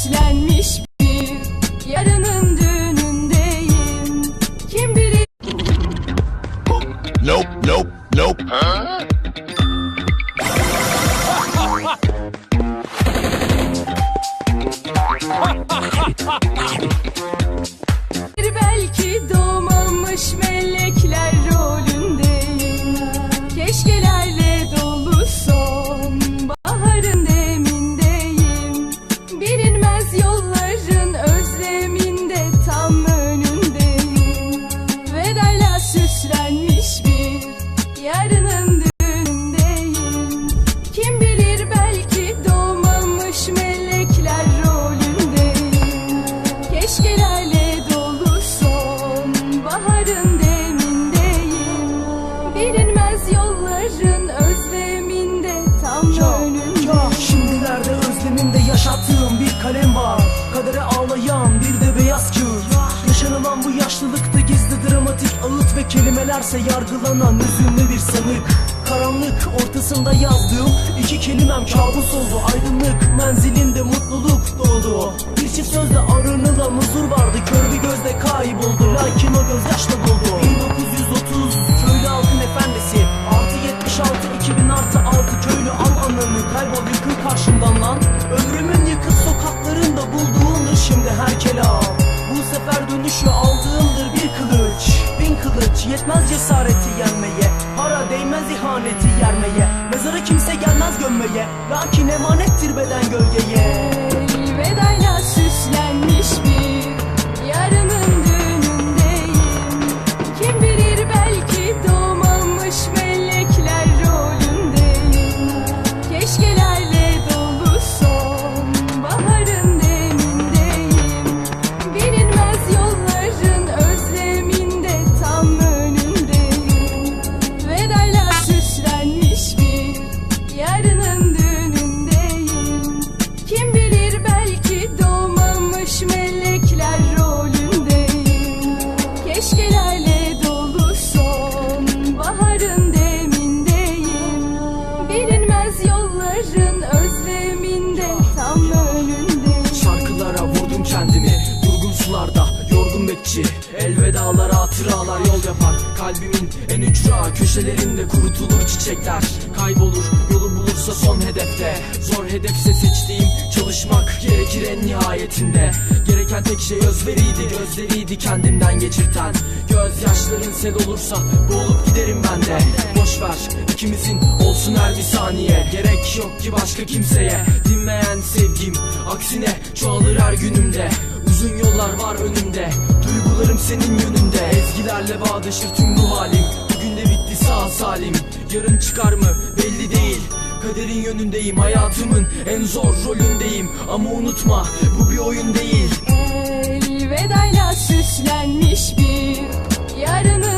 Düşlenmiş bir yarının düğünündeyim Kim bilir Nope, nope, nope huh? Ha ha ha ha! Bilinmez yolların özleminde tam Ya, önümde. Ya şimdilerde özlemimde yaşattığım bir kalem var. Kadere ağlayan bir de beyaz kağıt Yaşanılan bu yaşlılıkta gizli dramatik ağıt Ve kelimelerse yargılanan üzünlü bir sanık. Karanlık ortasında yazdığım iki kelimem kabus oldu. Aydınlık menzilinde mutluluk doğdu. Bir çift sözle aranılan huzur vardı. Kör bir gözle kayboldu. Lakin o gözyaşla doldu. 1930 köylü halkın efendisi 6 köylü al ananı Kaybol yıkıl karşımdan lan. Ömrümün yıkık sokaklarında bulduğumdur şimdi her kelam Bu sefer dönüşü aldığımdır bir kılıç. Bin kılıç yetmez cesareti yenmeye. Para değmez ihaneti yermeye. Mezara kimse gelmez gömmeye. Lakin emanettir beden gölgeye köşelerinde kurutulur çiçekler. Kaybolur yolu bulursa son hedefte. Zor hedefse seçtiğim çalışmak gerekir en nihayetinde. Gereken tek şey özveriydi gözleriydi kendimden geçirten. Gözyaşların sel olursa boğulup giderim ben de. Boş ver ikimizin olsun her bir saniye. Gerek yok ki başka kimseye. Dinmeyen sevgim aksine çoğalır her günümde. Uzun yollar var önümde. Duygularım senin yönünde. Ezgilerle bağdaşır tüm bu halim. Bugün de bitti sağ salim. Yarın çıkar mı? Belli değil. Kaderin yönündeyim hayatımın en zor rolündeyim. Ama unutma bu bir oyun değil. Elvedayla süslenmiş bir yarının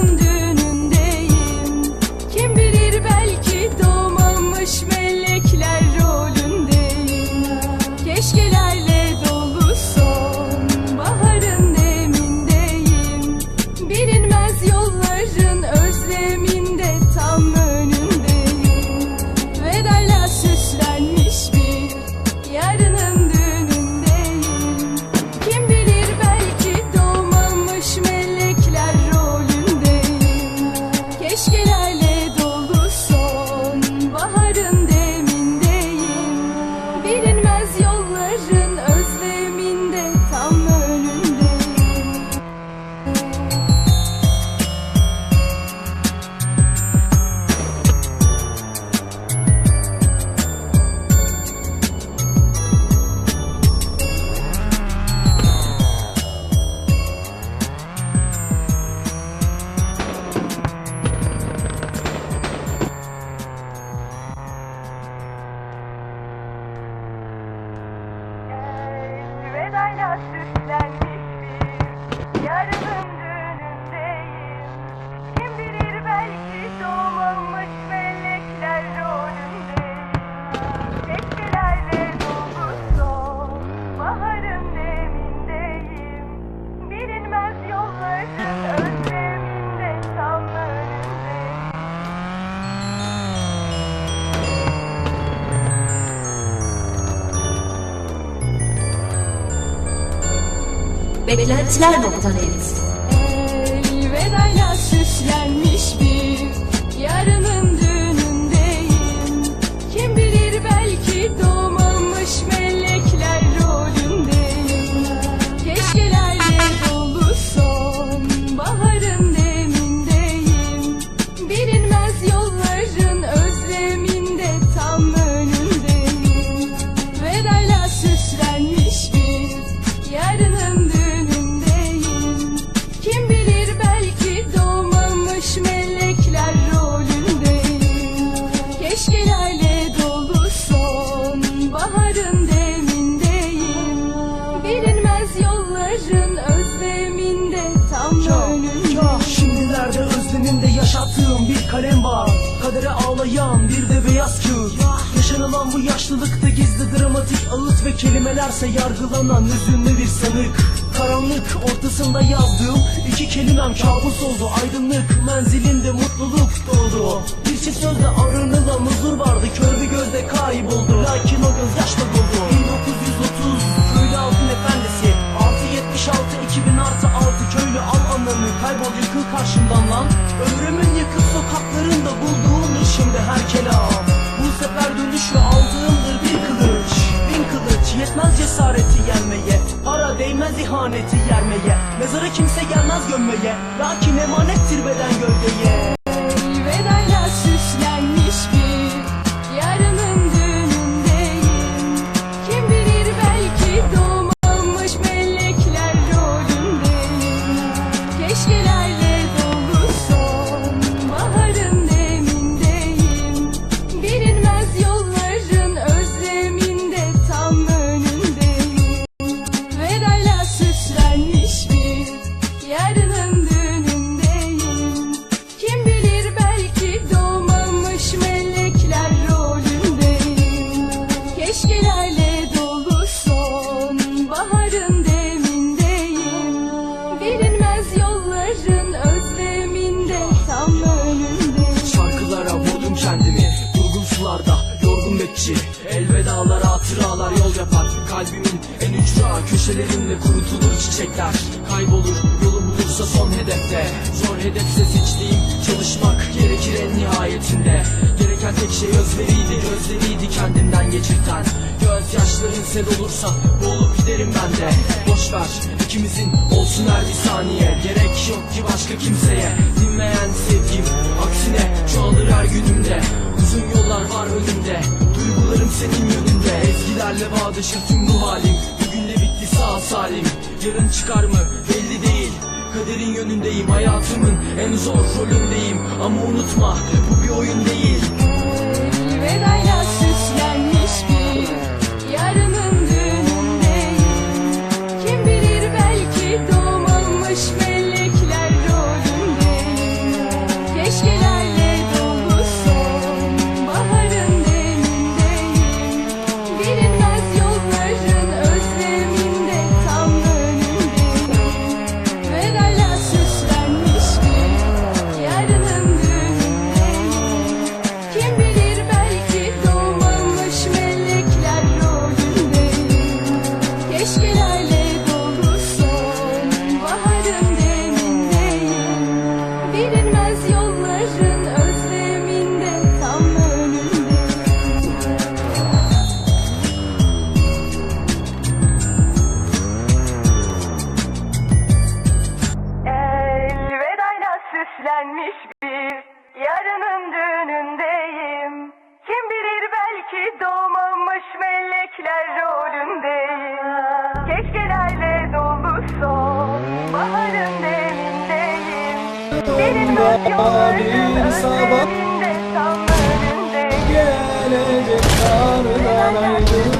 Beklentiler.net Elvedayla süslenmiş bir yaşlılıkta gizli dramatik ağıt Ve kelimelerse yargılanan hüzünlü bir sanık. Karanlık ortasında yazdığım iki kelimem kabus oldu. Aydınlık menzilinde mutluluk doğdu. Bir çift sözle aranılan huzur vardı. Kör bir gözde kayboldu. Lakin o göz yaşla doldu. 1930 gömmeye. Lakin emanettir beden Kalbimin en ücra köşelerinde kurutulur çiçekler. Kaybolur yolu bulursa son hedefte. Zor hedefse seçtiğim çalışmak gerekir en nihayetinde. Gereken tek şey özveriydi gözleriydi kendimden geçirten. Gözyaşların sel olursa boğulup giderim ben de. Boş ikimizin olsun her bir saniye. Gerek yok ki başka kimseye. Dinmeyen sevgim aksine çoğalır her günümde. Uzun yollar var önümde. Duygularım senin Ezgilerle bağdaşır tüm bu halim. Bugün de bitti sağ salim. Yarın çıkar mı? Belli değil. Kaderin yönündeyim hayatımın en zor rolündeyim. Ama unutma bu bir oyun değil Süslenmiş bir yarının düğünündeyim. Kim bilir belki doğmamış melekler rolündeyim. Keşkelerle dolu son baharın demindeyim. Bilinmez yolların özleminde tam önündeyim. Gelecek kardan aydın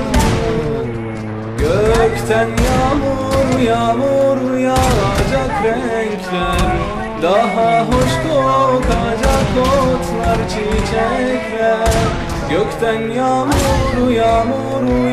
Gökten yağmur yağmur yağacak renkler Daha hoş kokacak otlar çiçekler. Gökten yağmur yağmur